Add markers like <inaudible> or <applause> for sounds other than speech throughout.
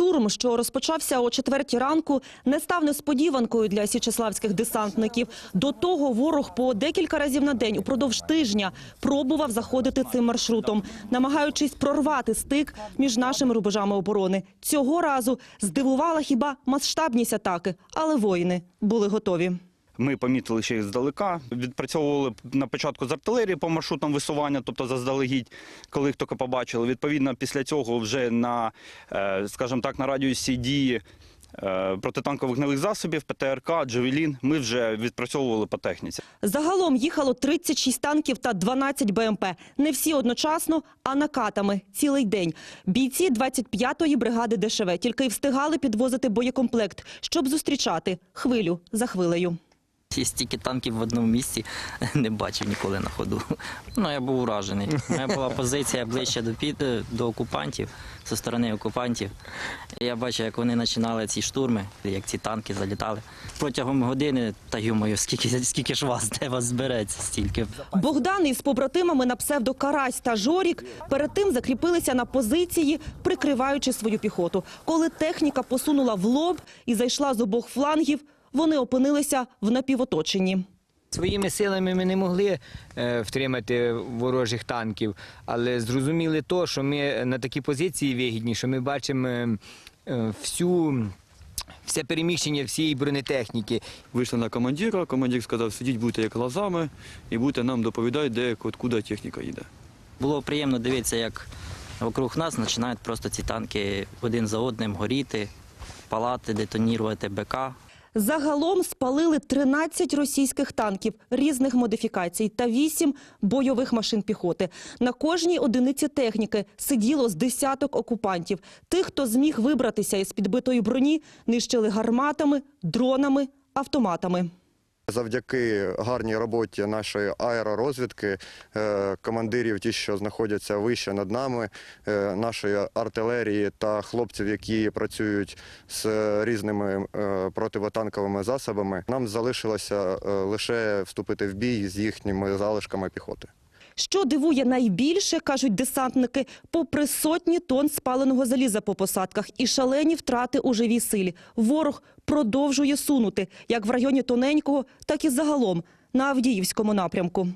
Штурм, що розпочався о четвертій ранку, не став несподіванкою для січеславських десантників. До того ворог по декілька разів на день упродовж тижня пробував заходити цим маршрутом, намагаючись прорвати стик між нашими рубежами оборони. Цього разу здивувала хіба масштабність атаки, але воїни були готові. Ми помітили ще їх здалека. Відпрацьовували на початку з артилерії по маршрутам висування, тобто заздалегідь, коли тільки побачили. Відповідно, після цього вже на, е, скажімо так, на радіусі дії е, протитанкових вогневих засобів, ПТРК, Джевелін, ми вже відпрацьовували по техніці. Загалом їхало 36 танків та 12 БМП. Не всі одночасно, а накатами цілий день. Бійці 25-ї бригади ДШВ тільки й встигали підвозити боєкомплект, щоб зустрічати хвилю за хвилею. І стільки танків в одному місці <laughs> не бачив ніколи на ходу. <laughs> Ну, я був уражений. Моя була <laughs> позиція ближче до, під, до окупантів, зі сторони окупантів. Я бачив, як вони починали ці штурми, як ці танки залітали. Протягом години, та ю скільки, скільки ж вас, де вас збереться стільки. Богдан із побратимами на псевдо Карась та Жорік перед тим закріпилися на позиції, прикриваючи свою піхоту. Коли техніка посунула в лоб і зайшла з обох флангів, вони опинилися в напівоточенні. Своїми силами ми не могли е, втримати ворожих танків, але зрозуміли то, що ми на такій позиції вигідні, що ми бачимо е, всю. Все переміщення всієї бронетехніки. Вийшли на командира, командир сказав, сидіть будете як лазами і будете нам доповідати, де откуда техніка їде. Було приємно дивитися, як вокруг нас починають просто ці танки один за одним горіти, палати, детонірувати БК. Загалом спалили 13 російських танків різних модифікацій та 8 бойових машин піхоти. На кожній одиниці техніки сиділо з десяток окупантів. Тих, хто зміг вибратися із підбитої броні, нищили гарматами, дронами, автоматами. Завдяки гарній роботі нашої аеророзвідки, е, командирів, ті, що знаходяться вище над нами, е, нашої артилерії та хлопців, які працюють з різними е, противотанковими засобами, нам залишилося лише вступити в бій з їхніми залишками піхоти. Що дивує найбільше, кажуть десантники, попри сотні тонн спаленого заліза по посадках і шалені втрати у живій силі. Ворог продовжує сунути, як в районі Тоненького, так і загалом на Авдіївському напрямку.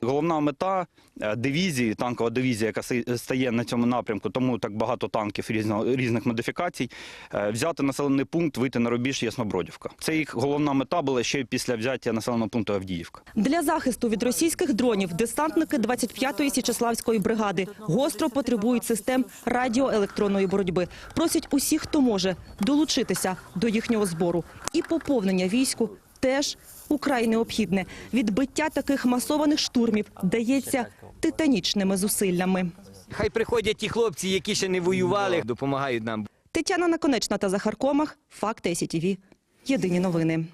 Головна мета е, дивізії, танкова дивізія, яка стає на цьому напрямку, тому так багато танків різного, різних модифікацій, е, взяти населений пункт, вийти на рубіж Яснобродівка. Це їх головна мета була ще після взяття населеного пункту Авдіївка. Для захисту від російських дронів десантники 25-ї Січеславської бригади гостро потребують систем радіоелектронної боротьби. Просять усіх, хто може, долучитися до їхнього збору. І поповнення війську теж украй необхідне. Відбиття таких масованих штурмів дається титанічними зусиллями. Хай приходять ті хлопці, які ще не воювали, допомагають нам. Тетяна Наконечна та Захар Комах. Факти СІТІВІ. Єдині новини.